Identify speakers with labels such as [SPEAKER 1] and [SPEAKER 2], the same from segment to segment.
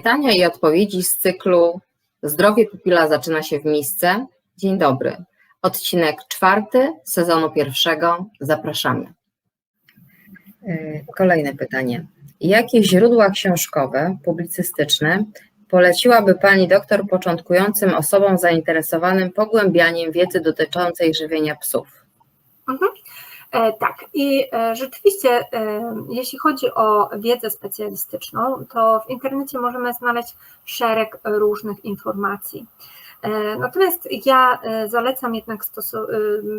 [SPEAKER 1] Pytania i odpowiedzi z cyklu Zdrowie pupila zaczyna się w misce. Dzień dobry. Odcinek czwarty sezonu pierwszego. Zapraszamy. E, kolejne pytanie. Jakie źródła książkowe, publicystyczne poleciłaby Pani doktor początkującym osobom zainteresowanym pogłębianiem wiedzy dotyczącej żywienia psów?
[SPEAKER 2] Mhm. E, tak, i e, rzeczywiście, e, jeśli chodzi o wiedzę specjalistyczną, to w internecie możemy znaleźć szereg różnych informacji. Natomiast ja zalecam jednak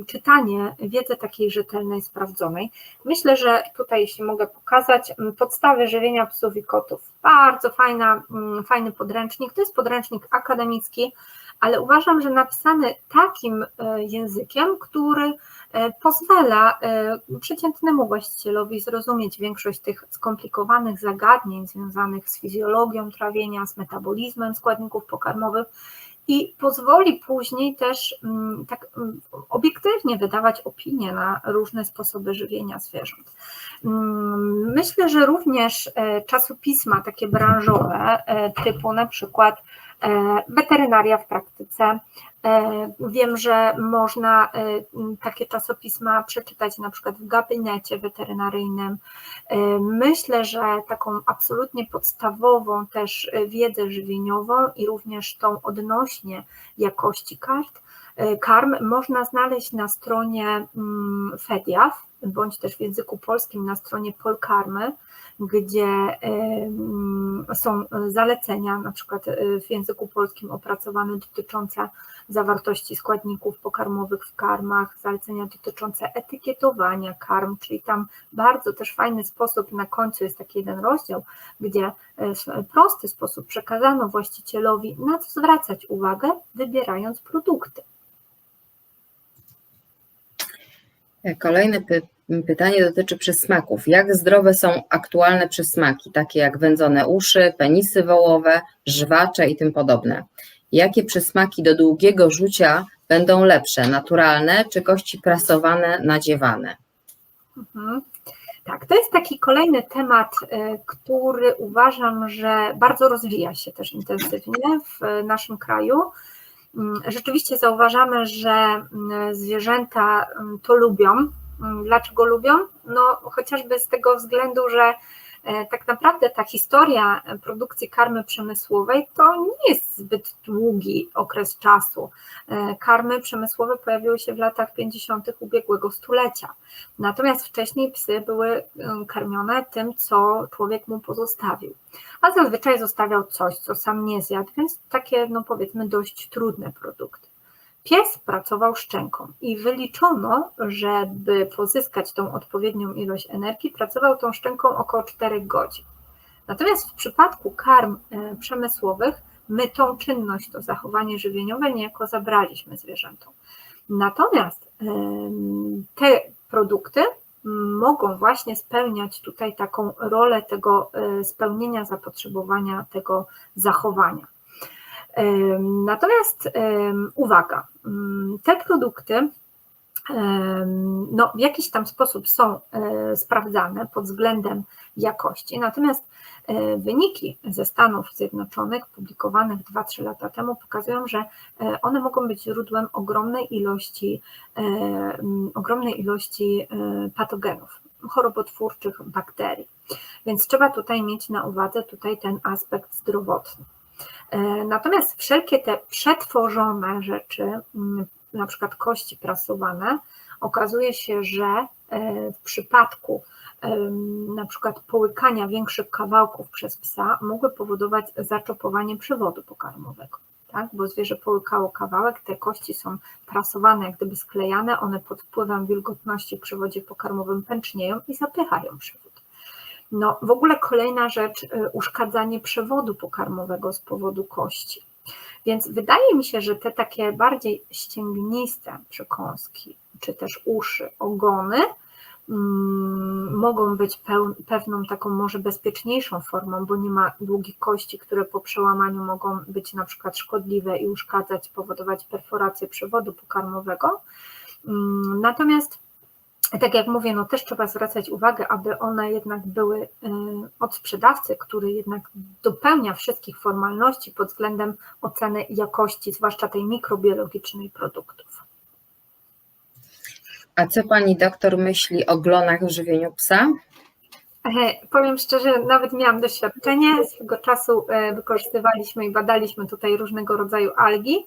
[SPEAKER 2] czytanie wiedzy takiej rzetelnej, sprawdzonej. Myślę, że tutaj, jeśli mogę pokazać, podstawy żywienia psów i kotów. Bardzo fajna, fajny podręcznik. To jest podręcznik akademicki, ale uważam, że napisany takim językiem, który E, pozwala e, przeciętnemu właścicielowi zrozumieć większość tych skomplikowanych zagadnień związanych z fizjologią trawienia, z metabolizmem składników pokarmowych i pozwoli później też mm, tak mm, obiektywnie wydawać opinie na różne sposoby żywienia zwierząt. Mm, myślę, że również e, czasopisma takie branżowe, typu na przykład weterynaria w praktyce, E, wiem, że można e, takie czasopisma przeczytać na przykład w gabinecie weterynaryjnym. E, myślę, że taką absolutnie podstawową też wiedzę żywieniową i również tą odnośnie jakości kart, karm można znaleźć na stronie mm, FEDIAF, bądź też w języku polskim na stronie Polkarmy, gdzie są zalecenia, na przykład w języku polskim opracowane dotyczące zawartości składników pokarmowych w karmach, zalecenia dotyczące etykietowania karm, czyli tam bardzo też fajny sposób, na końcu jest taki jeden rozdział, gdzie w prosty sposób przekazano właścicielowi, na co zwracać uwagę, wybierając produkty.
[SPEAKER 1] Kolejne py pytanie dotyczy przysmaków. Jak zdrowe są aktualne przysmaki, takie jak wędzone uszy, penisy wołowe, żwacze i tym podobne? Jakie przysmaki do długiego rzucia będą lepsze, naturalne czy kości prasowane, nadziewane?
[SPEAKER 2] Mhm. Tak, to jest taki kolejny temat, y, który uważam, że bardzo rozwija się też intensywnie w naszym kraju. Mm, rzeczywiście zauważamy, że mm, zwierzęta mm, to lubią. Dlaczego lubią? No, chociażby z tego względu, że tak naprawdę ta historia produkcji karmy przemysłowej to nie jest zbyt długi okres czasu. E, karmy przemysłowe pojawiły się w latach 50. ubiegłego stulecia. Natomiast wcześniej psy były karmione tym, co człowiek mu pozostawił. A zazwyczaj zostawiał coś, co sam nie zjadł, więc takie, no powiedzmy, dość trudne produkty. Pies pracował szczęką i wyliczono, żeby pozyskać tą odpowiednią ilość energii, pracował tą szczęką około 4 godzin. Natomiast w przypadku karm e, przemysłowych my tą czynność, to zachowanie żywieniowe niejako zabraliśmy zwierzętom. Natomiast te produkty mogą właśnie spełniać tutaj taką rolę tego e, spełnienia zapotrzebowania tego zachowania. Natomiast uwaga, mm, te produkty no, w jakiś tam sposób są e, sprawdzane pod względem jakości, natomiast e, wyniki ze Stanów Zjednoczonych, publikowanych 2-3 lata temu, pokazują, że e, one mogą być źródłem ogromnej ilości, ogromnej ilości patogenów, chorobotwórczych bakterii. Więc trzeba tutaj mieć na uwadze tutaj ten aspekt zdrowotny. E, natomiast wszelkie te przetworzone rzeczy, mm, na przykład kości prasowane, okazuje się, że e, w przypadku na przykład połykania większych kawałków przez psa mogły powodować zaczopowanie przewodu pokarmowego. Tak? Bo zwierzę połykało kawałek, te kości są prasowane, jak gdyby sklejane, one pod wpływem wilgotności w przewodzie pokarmowym pęcznieją i zapychają przewód. No, w ogóle kolejna rzecz, y, uszkadzanie przewodu pokarmowego z powodu kości. Więc wydaje mi się, że te takie bardziej ścięgniste przekąski, czy też uszy, ogony, mm, mogą być pewną taką może bezpieczniejszą formą, bo nie ma długich kości, które po przełamaniu mogą być na przykład szkodliwe i uszkadzać, powodować perforację przewodu pokarmowego. Mm, natomiast tak jak mówię, no też trzeba zwracać uwagę, aby one jednak były y, od sprzedawcy, który jednak dopełnia wszystkich formalności pod względem oceny jakości, zwłaszcza tej mikrobiologicznej produktów.
[SPEAKER 1] A co pani doktor myśli o glonach w żywieniu psa?
[SPEAKER 2] E, Powiem szczerze, nawet miałam doświadczenie. Swego czasu e, wykorzystywaliśmy i badaliśmy tutaj różnego rodzaju algi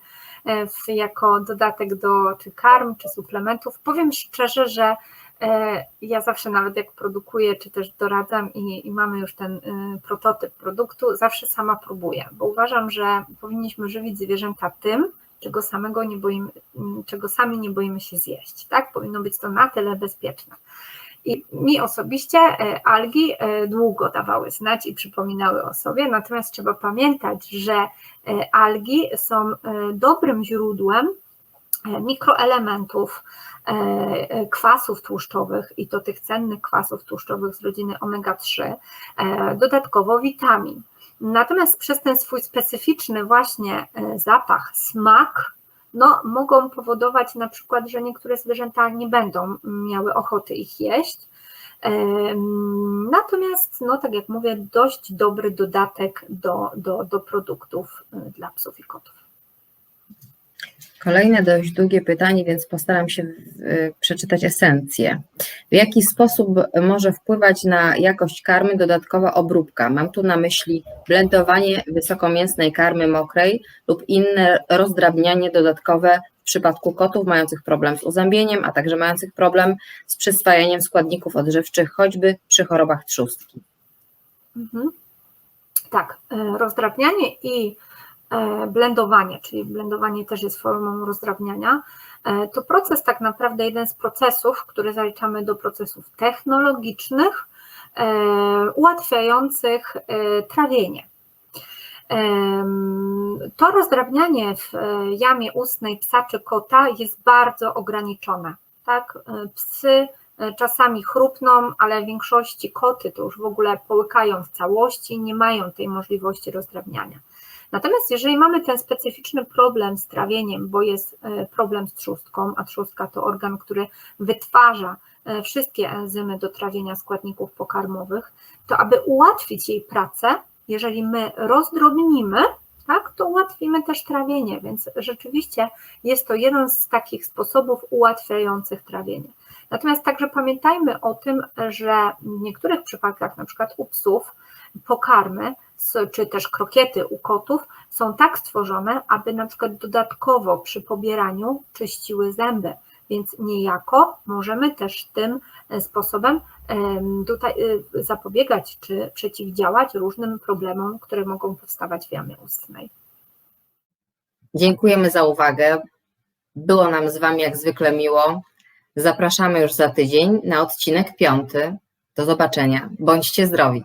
[SPEAKER 2] jako dodatek do czy karm, czy suplementów. Powiem szczerze, że e, ja zawsze nawet jak produkuję, czy też doradzam i, i mamy już ten e, prototyp produktu, zawsze sama próbuję, bo uważam, że powinniśmy żywić zwierzęta tym, czego samego nie boimy, czego sami nie boimy się zjeść. Tak? Powinno być to na tyle bezpieczne. I mi osobiście e, algi e, długo dawały znać i przypominały o sobie, natomiast trzeba pamiętać, że e, algi są dobrym źródłem mikroelementów, kwasów tłuszczowych i to tych cennych kwasów tłuszczowych z rodziny omega-3, e, dodatkowo witamin. Natomiast przez ten swój specyficzny właśnie zapach, smak, no, mogą powodować na przykład, że niektóre zwierzęta nie będą miały ochoty ich jeść. Natomiast, no, tak jak mówię, dość dobry dodatek do, do, do produktów y, dla psów i kotów.
[SPEAKER 1] Kolejne dość długie pytanie, więc postaram się y, przeczytać esencję. W jaki sposób może wpływać na jakość karmy dodatkowa obróbka? Mam tu na myśli blendowanie wysokomięsnej karmy mokrej lub inne rozdrabnianie dodatkowe w przypadku kotów mających problem z uzębieniem, a także mających problem z przyswajaniem składników odżywczych, choćby przy chorobach trzustki.
[SPEAKER 2] Mhm. Tak, e, rozdrabnianie i blendowanie, czyli blendowanie też jest formą rozdrabniania, e, to proces tak naprawdę jeden z procesów, które zaliczamy do procesów technologicznych, e, ułatwiających e, trawienie. To rozdrabnianie w e, jamie ustnej psa czy kota jest bardzo ograniczone. Tak? E, Psy e, czasami chrupną, ale w większości koty to już w ogóle połykają w całości, nie mają tej możliwości rozdrabniania. Natomiast jeżeli mamy ten specyficzny problem z trawieniem, bo jest e, problem z trzustką, a trzustka to organ, który wytwarza e, wszystkie enzymy do trawienia składników pokarmowych, to aby ułatwić jej pracę, jeżeli my rozdrobnimy, tak, to ułatwimy też trawienie, więc rzeczywiście jest to jeden z takich sposobów ułatwiających trawienie. Natomiast także pamiętajmy o tym, że w niektórych przypadkach, na przykład u psów, pokarmy czy też krokiety u kotów są tak stworzone, aby na przykład dodatkowo przy pobieraniu czyściły zęby, więc niejako możemy też tym e, sposobem em, tutaj y, zapobiegać czy przeciwdziałać różnym problemom, które mogą powstawać w jamie ustnej.
[SPEAKER 1] Dziękujemy za uwagę. Było nam z Wami jak zwykle miło. Zapraszamy już za tydzień na odcinek piąty. Do zobaczenia. Bądźcie zdrowi.